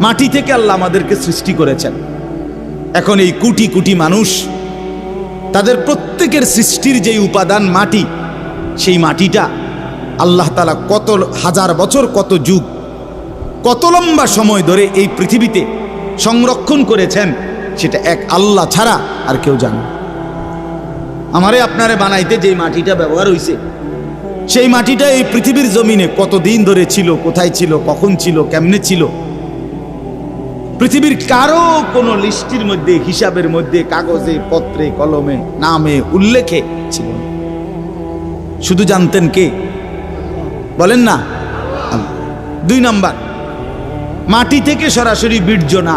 মাটি থেকে আল্লাহ আমাদেরকে সৃষ্টি করেছেন এখন এই কোটি কোটি মানুষ তাদের প্রত্যেকের সৃষ্টির যে উপাদান মাটি, সেই মাটিটা আল্লাহ তালা কত হাজার বছর, কত যুগ, কত লম্বা সময় ধরে এই পৃথিবীতে সংরক্ষণ করেছেন, সেটা এক আল্লাহ ছাড়া আর কেউ জানে। আমারে আপনারে বানাইতে যে মাটিটা ব্যবহার হয়েছে সেই মাটিটা এই পৃথিবীর জমিনে কতদিন ধরে ছিল, কোথায় ছিল, কখন ছিল, কেমনে ছিল পৃথিবীর কারও কোনো লিস্টির মধ্যে, হিসাবের মধ্যে, কাগজে, পত্রে, কলমে, নামে, উল্লেখে ছিল শুধু জানতেন কে? বলেন না? দুই নাম্বার, মাটি থেকে সরাসরি বীর্য না,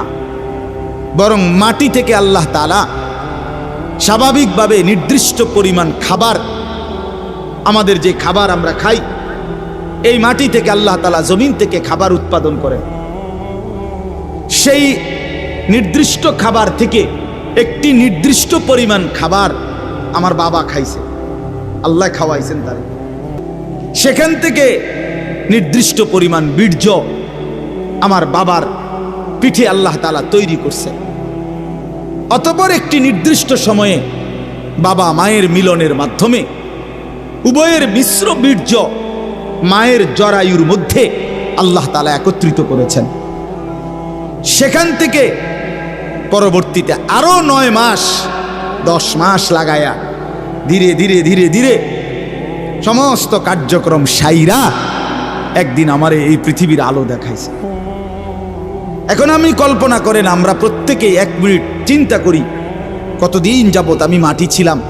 বরং মাটি থেকে আল্লাহ তালা স্বাভাবিকভাবে নির্দিষ্ট পরিমাণ খাবার, আমাদের যে খাবার আমরা খাই, এই মাটি থেকে আল্লাহ তালা জমিন থেকে খাবার উৎপাদন করেন। সেই নির্দিষ্ট খাবার থেকে একটি নির্দিষ্ট পরিমাণ খাবার আমার বাবা খাইছে। আল্লাহ খাওয়াইছেন তার। সেখান থেকে নির্দিষ্ট পরিমাণ বীর্য আমার বাবার পিঠে আল্লাহ তালা তৈরি করছে। অতপর একটি নির্দিষ্ট সময়ে বাবা মায়ের মিলনের মাধ্যমে উভয়ের মিশ্র বীর্য মায়ের জরায়ুর মধ্যে আল্লাহ তালা একত্রিত করেছেন। সেখান থেকে পরবর্তীতে আরও নয় মাস, দশ মাস লাগায়া ধীরে ধীরে ধীরে ধীরে সমস্ত কার্যক্রম সাইরা একদিন আমার এই পৃথিবীর আলো দেখাইছে। এখন আমি কল্পনা করেন, আমরা প্রত্যেকেই এক মিনিট চিন্তা করি, কতদিন যাবত আমি মাটি ছিলাম?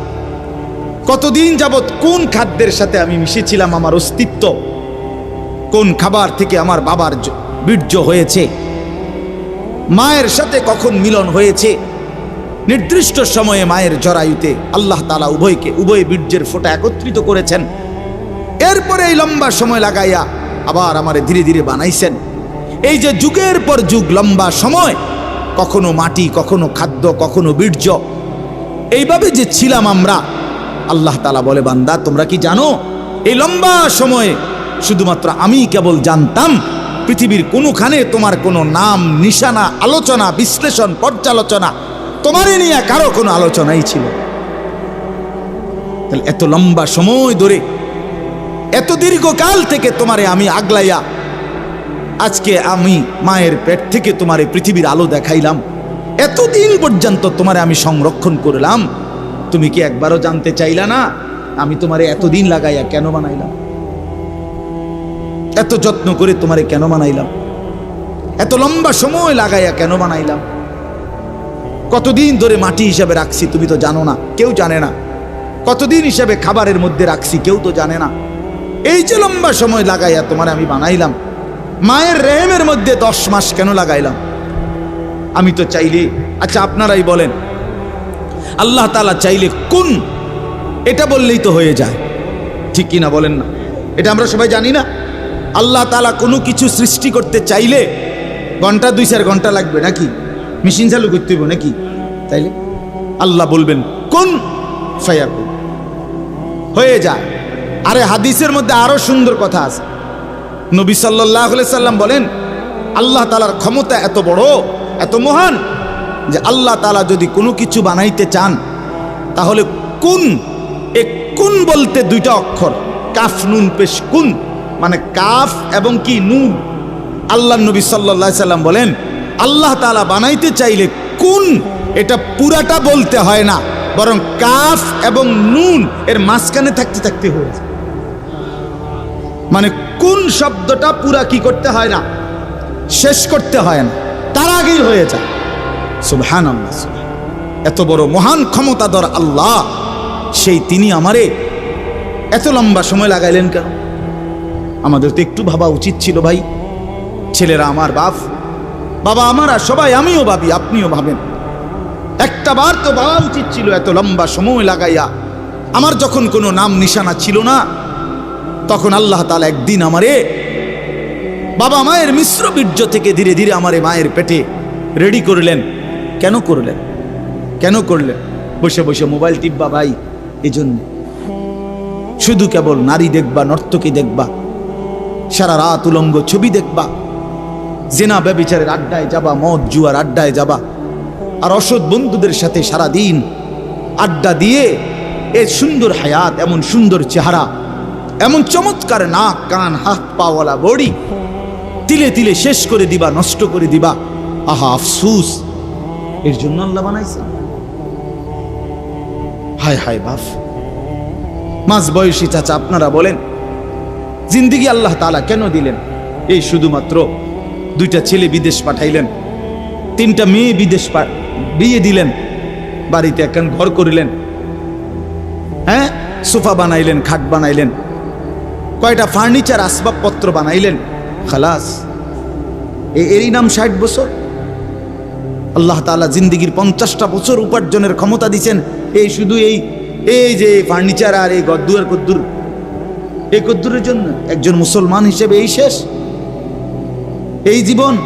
কতদিন যাবত কোন খাদ্যের সাথে আমি মিশেছিলাম আমার অস্তিত্ব? কোন খাবার থেকে আমার বাবার বীর্য হয়েছে? মায়ের সাথে কখন মিলন হয়েছে? নির্দিষ্ট সময়ে মায়ের জরায়ুতে আল্লাহ তালা উভয়কে, উভয় বীর্যের ফোঁটা একত্রিত করেছেন। এরপরে এই লম্বা সময় লাগাইয়া আবার আমারে ধীরে ধীরে বানাইছেন। এই যে যুগের পর যুগ, লম্বা সময়, কখনো মাটি, কখনো খাদ্য, কখনো বীর্য, এইভাবে যে ছিলাম আমরা, আল্লাহ তালা বলে, বান্দা, তোমরা কি জানো? এই লম্বা সময়ে শুধুমাত্র আমি কেবল জানতাম পৃথিবীর কোনোখানে তোমার কোনো নাম, নিশানা, আলোচনা, বিশ্লেষণ, পর্যালোচনা, তোমারই নিয়ে কারও কোনো আলোচনাই ছিল তাহলে এত লম্বা সময় ধরে, এত দীর্ঘকাল থেকে তোমারে আমি আগলাইয়া, আজকে আমি মায়ের পেট থেকে তোমার পৃথিবীর আলো দেখাইলাম, এতদিন পর্যন্ত তোমারে আমি সংরক্ষণ করলাম, তুমি কি একবারও জানতে চাইলা না? আমি তোমারে এতদিন লাগাইয়া কেন বানাইলাম? এত যত্ন করে তোমারে কেন বানাইলাম? এত লম্বা সময় লাগাইয়া কেন বানাইলাম? কতদিন ধরে মাটি হিসাবে রাখছি তুমি তো জানো না, কেউ জানে না। কতদিন হিসাবে খাবারের মধ্যে রাখছি কেউ তো জানে না। এই যে লম্বা সময় লাগাইয়া তোমার আমি বানাইলাম, মায়ের রেহেমের মধ্যে দশ মাস কেন লাগাইলাম? আমি তো চাইলে আচ্ছা আপনারাই বলেন, আল্লাহ তালা চাইলে কোন? এটা বললেই তো হয়ে যায়। ঠিক কিনা বলেন না? এটা আমরা সবাই জানি না। আল্লাহ তালা কোনো কিছু সৃষ্টি করতে চাইলে ঘণ্টা দুই চার ঘণ্টা লাগবে নাকি? মেশিন চালু করতে নাকি? তাইলে? আল্লাহ বলবেন, কোন ফায়াকুন। হয়ে যায় আরে হাদিসের মধ্যে আরও সুন্দর কথা আছে। নবী সাল্লাহ সাল্লাম বলেন, আল্লাহ তালার ক্ষমতা এত বড়, এত মহান, যে আল্লাহ তালা যদি কোনো কিছু বানাইতে চান, তাহলে কোন, এ কোন বলতে দুইটা অক্ষর কাফ নুন পেশ কুন। মানে কাফ এবং কি? নুন আল্লাহ নবী সাল্লাহ সাল্লাম বলেন, আল্লাহ তালা বানাইতে চাইলে কোন? এটা পুরাটা বলতে হয় না, বরং কাফ এবং নুন এর মাঝখানে থাকতে থাকতে হয়েছে মানে কোন শব্দটা পুরা কি করতে হয় না, শেষ করতে হয় না, তার আগেই হয়ে যায়। সুবহান এত বড় মহান ক্ষমতাধর আল্লাহ, সেই তিনি আমারে এত লম্বা সময় লাগাইলেন কেন? আমাদের তো একটু ভাবা উচিত ছিল ভাই। ছেলেরা আমার বাপ, বাবা আমার আর সবাই আমিও ভাবি, আপনিও ভাবেন। একটা বার তো ভাবা উচিত ছিল এত লম্বা সময় লাগাইয়া। আমার যখন কোনো নাম নিশানা ছিল না, তখন আল্লাহ তালা একদিন আমারে বাবা মায়ের মিশ্র বীর্য থেকে ধীরে ধীরে আমারে মায়ের পেটে রেডি করলেন। কেন করলেন? কেন করলেন? বসে বসে মোবাইল টিপবা ভাই এই জন্য শুধু কেবল নারী দেখবা, নর্তকী দেখবা সারা রাত উলঙ্গ ছবি দেখবা। জেনা ব্যবিচারের আড্ডায় যাবা, মদ জুয়ার আড্ডায় যাবা। আর অসৎ বন্ধুদের সাথে সারা দিন আড্ডা দিয়ে এ সুন্দর হায়াত, এমন সুন্দর চেহারা, এমন চমৎকার নাক, কান, হাত, পাওয়ালা, বড়ি, তিলে তিলে শেষ করে দিবা, নষ্ট করে দিবা। আহা, আফসুস! এর জন্য আল্লাহ বানাইছে। হায় হায়, বাফ! মাঝ বয়সী চাচা, আপনারা বলেন জিন্দিগি আল্লাহ তালা কেন দিলেন? এই শুধুমাত্র দুইটা ছেলে বিদেশ পাঠাইলেন, তিনটা মেয়ে বিদেশ বিয়ে দিলেন, বাড়িতে একখান ঘর করিলেন হ্যাঁ? সোফা বানাইলেন, খাট বানাইলেন, কয়টা ফার্নিচার, আসবাবপত্র বানাইলেন, খালাস। এরই নাম ষাট বছর। আল্লাহ তালা জিন্দিগির পঞ্চাশটা বছর উপার্জনের ক্ষমতা দিচ্ছেন এই শুধু এই এই যে ফার্নিচার আর এই গদ্দুয়ার গদ্দুর আর এই কদ্দুরের জন্য একজন মুসলমান হিসেবে এই শেষ। এই জীবন।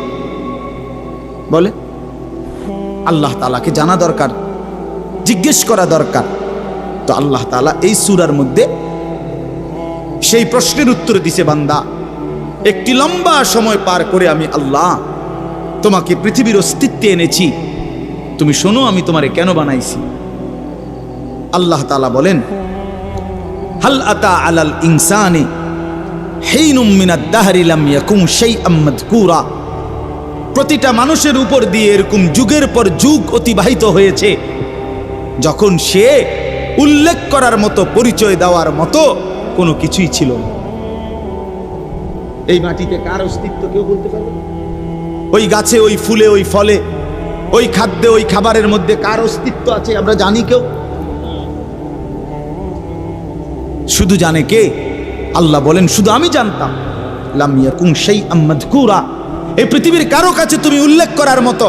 বলে, আল্লাহ তালাকে জানা দরকার, জিজ্ঞেস করা দরকার। তো আল্লাহ তাআলা এই সুরার মধ্যে সেই প্রশ্নের উত্তর দিছে, বান্দা, একটি লম্বা সময় পার করে আমি আল্লাহ তোমাকে পৃথিবীর অস্তিত্বে এনেছি। তুমি শোনো আমি তোমারে কেন বানাইছি। আল্লাহ তাআলা বলেন হাল আতা আলাল ইনসানি শাইআম মাযকুরা। প্রতিটা মানুষের উপর দিয়ে এরকম যুগের পর যুগ অতিবাহিত হয়েছে। যখন সে উল্লেখ করার মতো, পরিচয় দেওয়ার মতো কোনো কিছুই ছিল না। এই মাটিতে কার অস্তিত্ব কেউ বলতে পারবে ওই গাছে, ওই ফুলে, ওই ফলে, ওই খাদ্যে, ওই খাবারের মধ্যে কার অস্তিত্ব আছে আমরা জানি কেউ? শুধু জানে কে? আল্লাহ বলেন, শুধু আমি জানতাম। লাম ইয়াকুম শাইআম মাযকুরা। এই পৃথিবীর কারও কাছে তুমি উল্লেখ করার মতো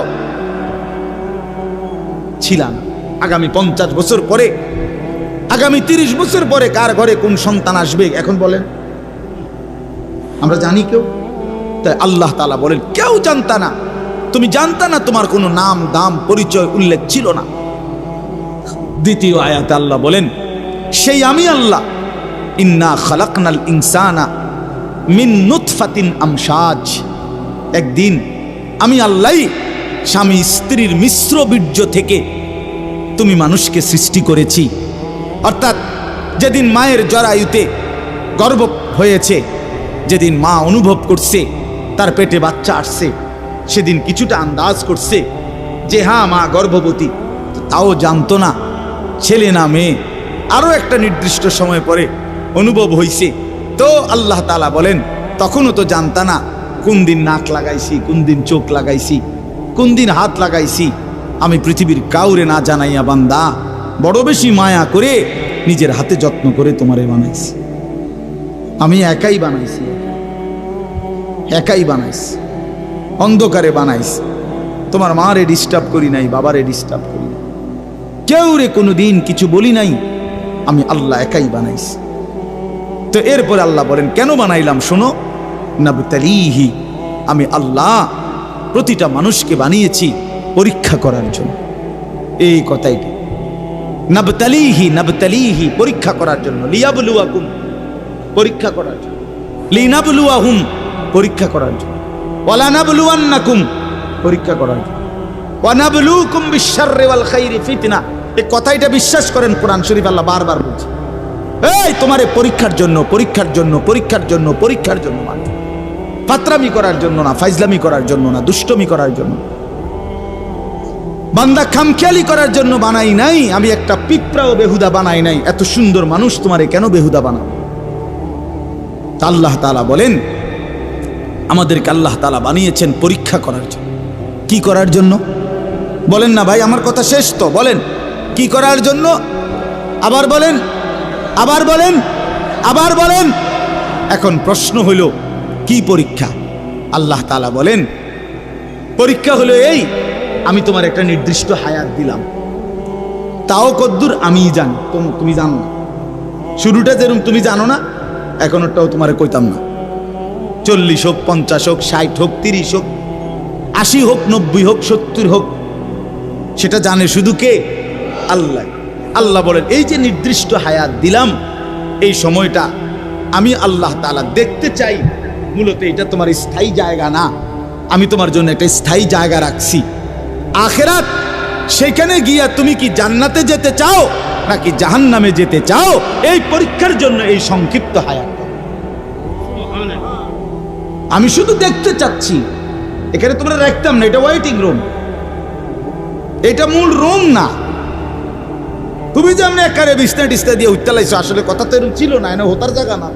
ছিলাম আগামী পঞ্চাশ বছর পরে, আগামী তিরিশ বছর পরে কার ঘরে কোন সন্তান আসবে, এখন বলেন। আমরা জানি কেউ। তাই আল্লাহ তালা বলেন, কেউ জানতা না। তুমি জানতা না তোমার কোনো নাম, দাম, পরিচয়, উল্লেখ ছিল না। দ্বিতীয় আয়াতে আল্লাহ বলেন, সেই আমি আল্লাহ। ইন্না খালাকনাল ইনসানা মিন নুতফাতিন আমসাজ একদিন আমি আল্লাহ, স্বামী স্ত্রীর মিশ্র বীর্য থেকে তুমি মানুষকে সৃষ্টি করেছি। অর্থাৎ যেদিন মায়ের জরায়ুতে গর্ব হয়েছে, যেদিন মা অনুভব করছে, তার পেটে বাচ্চা আসছে, সেদিন কিছুটা আন্দাজ করছে যে হ্যাঁ মা গর্ভবতী তাও জানতো না, ছেলে না মেয়ে। আরও একটা নির্দিষ্ট সময় পরে অনুভব হইছে। তো আল্লাহ তালা বলেন, তখনও তো জানতা না কোন দিন নাক লাগাইছি, কোন দিন চোখ লাগাইছি, কোন দিন হাত লাগাইছি। আমি পৃথিবীর কাউরে না জানাইয়া বান্দা, বড় বেশি মায়া করে নিজের হাতে যত্ন করে তোমারে বানাইছি। আমি একাই বানাইছি একাই বানাইছি, অন্ধকারে বানাইছি। তোমার মারে ডিস্টার্ব করি নাই, বাবারে ডিস্টার্ব করি নাই। কেউ রে কোনো দিন কিছু বলি নাই, আমি আল্লাহ একাই বানাইছি। তো এরপরে আল্লাহ বলেন, কেন বানাইলাম শোনো? নাবতালিহি, আমি আল্লাহ প্রতিটা মানুষকে বানিয়েছি পরীক্ষা করার জন্য। এই কথাইটি নাবতালিহি নাবতালিহি, পরীক্ষা করার জন্য। লিয়াবলুয়াকুম, পরীক্ষা করার জন্য। লিনাবলুয়াহুম, পরীক্ষা করার জন্য। ওয়ালানাবলুয়ান্নাকুম, পরীক্ষা করার জন্য। ওয়ানাবলুকুম বিশাররি ওয়াল খাইরি ফিতনা। এই কথাইটা বিশ্বাস করেন কোরআন শরীফ, আল্লাহ বারবার বলছে। এই, তোমারে পরীক্ষার জন্য পরীক্ষার জন্য পরীক্ষার জন্য পরীক্ষার জন্য মানে। ফাতরামি করার জন্য না, ফাইজলামি করার জন্য না, দুষ্টমি করার জন্য। বান্দা খামখেয়ালি করার জন্য বানাই নাই, আমি একটা পিঁপড়াও বেহুদা বানাই নাই। এত সুন্দর মানুষ তোমারে কেন বেহুদা বানাবো? আল্লাহ তালা বলেন, আমাদেরকে আল্লাহ তালা বানিয়েছেন পরীক্ষা করার জন্য। কি করার জন্য? বলেন না ভাই, আমার কথা শেষ তো, বলেন। কি করার জন্য? আবার বলেন আবার বলেন আবার বলেন। এখন প্রশ্ন হইল, কি পরীক্ষা? আল্লাহ তালা বলেন, পরীক্ষা হলো এই, আমি তোমার একটা নির্দিষ্ট হায়াত দিলাম। তাও কদ্দুর আমিই জানি, তোম- জানো না। শুরুটা যেরকম তুমি জানো না এখনটাও তোমারে কইতাম না। চল্লিশ হোক, পঞ্চাশ হোক, ষাট হোক, তিরিশ হোক, আশি হোক, নব্বই হোক, সত্তর হোক, সেটা জানে শুধু কে? আল্লাহ। আল্লাহ বলেন, এই যে নির্দিষ্ট হায়াত দিলাম, এই সময়টা আমি আল্লাহ তাআলা দেখতে চাই। মূলত এটা তোমার স্থায়ী জায়গা না। আমি তোমার জন্য একটা স্থায়ী জায়গা রাখছি। আখেরাত সেখানে গিয়া তুমি কি জান্নাতে যেতে চাও, নাকি জাহান্নামে যেতে চাও? এই পরীক্ষার জন্য এই সংক্ষিপ্ত হায়াত আমি শুধু দেখতে চাচ্ছি। এখানে তোমরা রাখতাম না, এটা ওয়েটিং রুম এটা মূল রুম না। তুমি যে আমি একারে বিছনা টিসনা দিয়ে উঠতে লাইছো আসলে কথা তো এরকম ছিল না, এনে হতার জায়গা না।